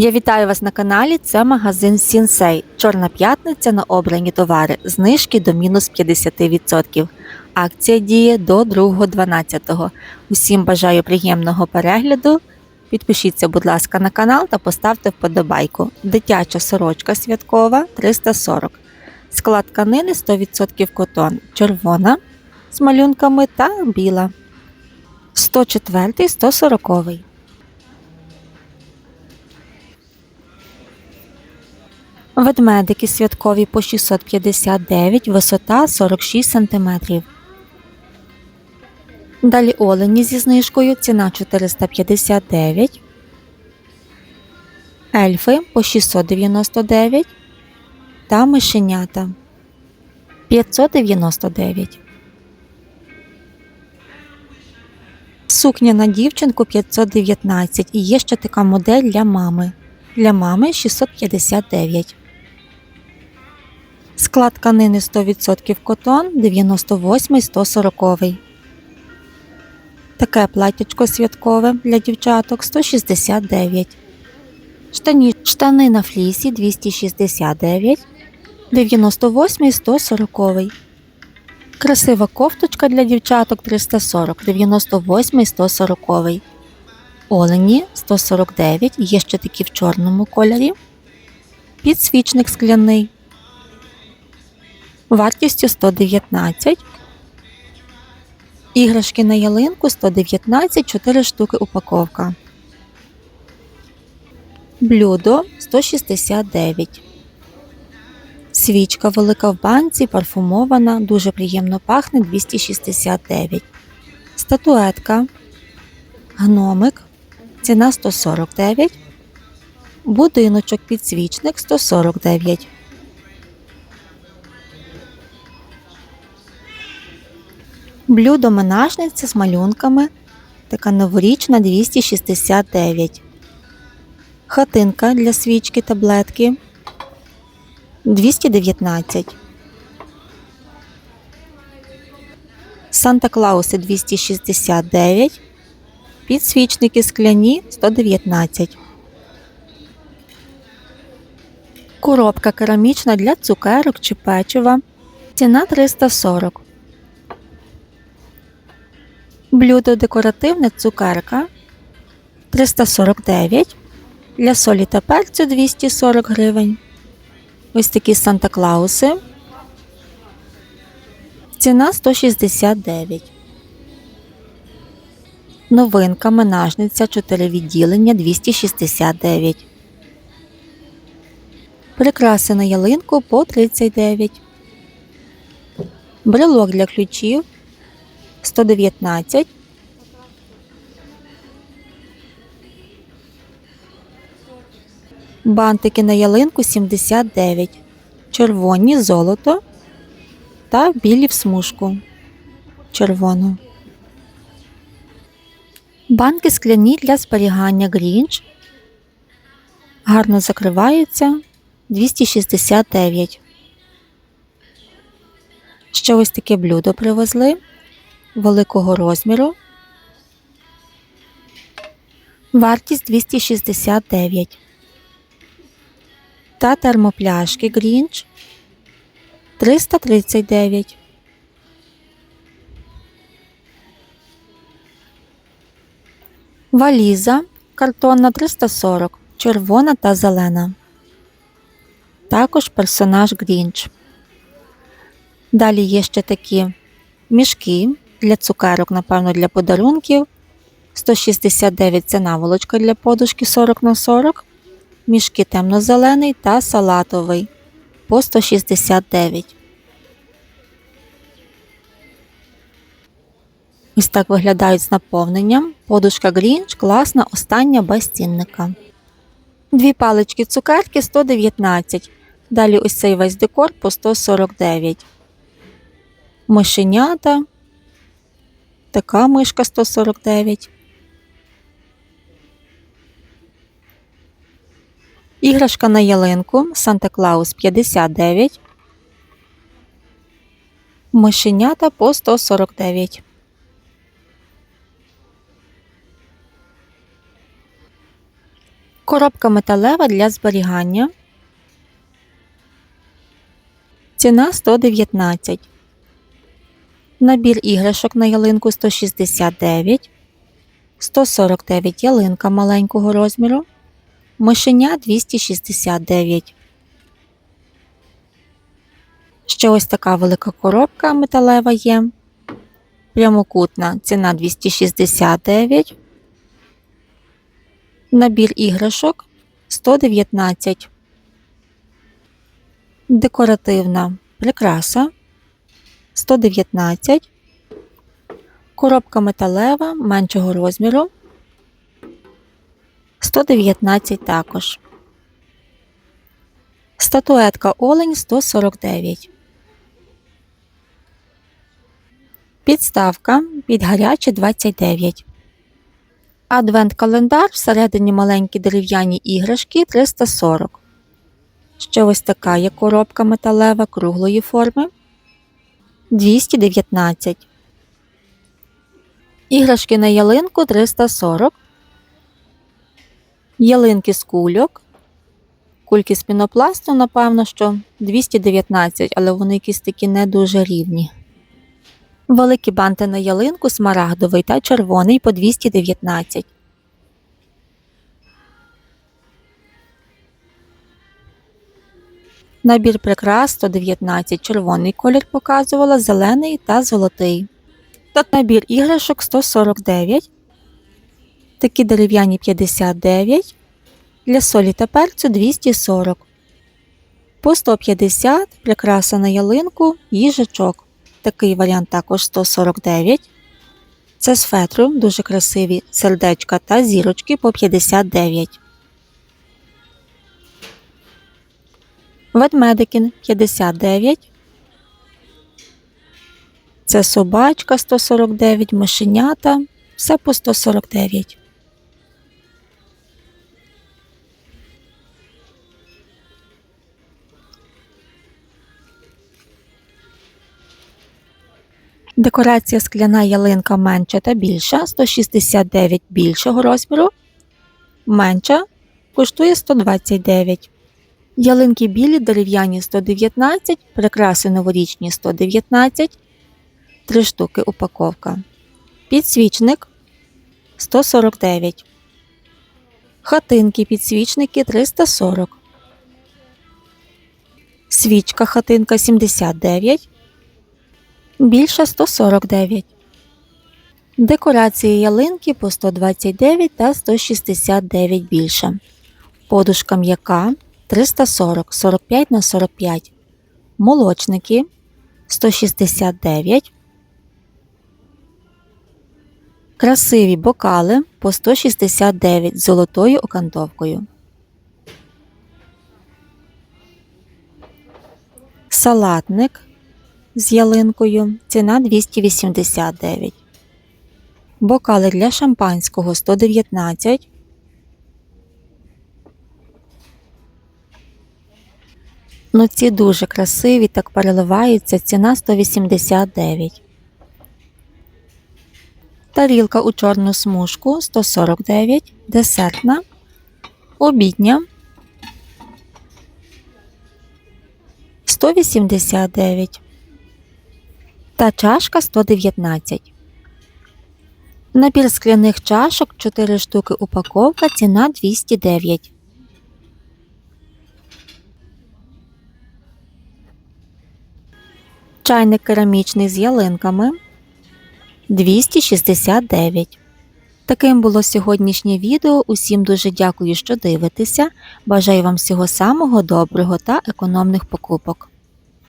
Я вітаю вас на каналі. Це магазин Сінсей. Чорна п'ятниця на обрані товари. Знижки до мінус 50%. Акція діє до 2.12. Усім бажаю приємного перегляду. Підпишіться, будь ласка, на канал та поставте вподобайку. Дитяча сорочка святкова 340. Склад тканини 100% котон. Червона з малюнками та біла. 104 140. Ведмедики святкові по 659, висота 46 см. Далі олені зі знижкою, ціна 459. Ельфи по 699 та мишенята 599. Сукня на дівчинку 519 і є ще така модель для мами. Для мами 659. Склад тканини 100% котон 98 140. Таке платтячко святкове для дівчаток 169. Штані, штани на флісі 269, 98 140. Красива кофточка для дівчаток 340, 98 140. Олені 149, є ще такі в чорному кольорі. Підсвічник скляний. Вартістю 119. Іграшки на ялинку 119, 4 штуки упаковка. Блюдо 169. Свічка велика в банці, парфумована, дуже приємно пахне 269. Статуетка. Гномик. Ціна 149. Будиночок підсвічник 149. Блюдо менажниця з малюнками. Така новорічна 269. Хатинка для свічки таблетки 219. Санта Клауси 269. Підсвічники скляні 119. Коробка керамічна для цукерок чи печива. Ціна 340. Блюдо декоративне цукерка 349. Для солі та перцю 240 гривень. Ось такі Санта Клауси. Ціна 169. Новинка менажниця 4 відділення 269. Прикраси на ялинку по 39. Брелок для ключів 119. Бантики на ялинку 79. Червоні золото та білі в смужку. Червону. Банки скляні для зберігання грінч. Гарно закриваються 269. Ще ось таке блюдо привезли великого розміру. Вартість 269. Та термопляшки Грінч 339. Валіза картонна 340, червона та зелена. Також персонаж Грінч. Далі є ще такі мішки для цукерок, напевно, для подарунків. 169 це наволочка для подушки 40 на 40. Мішки темно-зелений та салатовий по 169. Ось так виглядають з наповненням. Подушка Грінч класна, остання без цінника. Дві палички цукерки 119. Далі ось цей весь декор по 149. Мишенята. Така мишка 149. Іграшка на ялинку Санта Клаус 59. Мишенята по 149. Коробка металева для зберігання. Ціна 119. Набір іграшок на ялинку 169. 149 ялинка маленького розміру. Мишеня 269. Ще ось така велика коробка металева є. Прямокутна ціна 269. Набір іграшок 119. Декоративна прикраса 119. Коробка металева меншого розміру 119 також. Статуетка олень 149. Підставка під гаряче 29. Адвент-календар всередині маленькі дерев'яні іграшки 340. Ще ось така є коробка металева круглої форми 219. Іграшки на ялинку 340. Ялинки з кульок. Кульки з пінопласту, напевно, що 219, але вони якісь такі не дуже рівні. Великі банти на ялинку смарагдовий та червоний по 219. Набір прикрас 119. Червоний колір показувала, зелений та золотий. Та набір іграшок 149. Такі дерев'яні 59. Для солі та перцю 240. По 150 прикраса на ялинку їжачок. Такий варіант також 149. Це з фетру, дуже красиві сердечка та зірочки по 59. Ведмедикін 59. Це собачка 149, мишенята. Все по 149. Декорація скляна ялинка менша та більша 169 більшого розміру. Менша коштує 129. Ялинки білі дерев'яні 119, прикраси новорічні 119, 3 штуки упаковка. Підсвічник 149. Хатинки підсвічники 340. Свічка хатинка 79. Більша 149. Декорації ялинки по 129 та 169 більша. Подушка м'яка 340 45 на 45. Молочники 169. Красиві бокали по 169 з золотою окантовкою. Салатник з ялинкою. Ціна 289. Бокали для шампанського 119. Ну ці дуже красиві, так переливаються. Ціна 189. Тарілка у чорну смужку 149. Десертна. Обідня 189 та чашка 119. Набір скляних чашок 4 штуки упаковка, ціна 209. Чайник керамічний з ялинками 269. Таким було сьогоднішнє відео. Усім дуже дякую, що дивитеся. Бажаю вам всього самого доброго та економних покупок.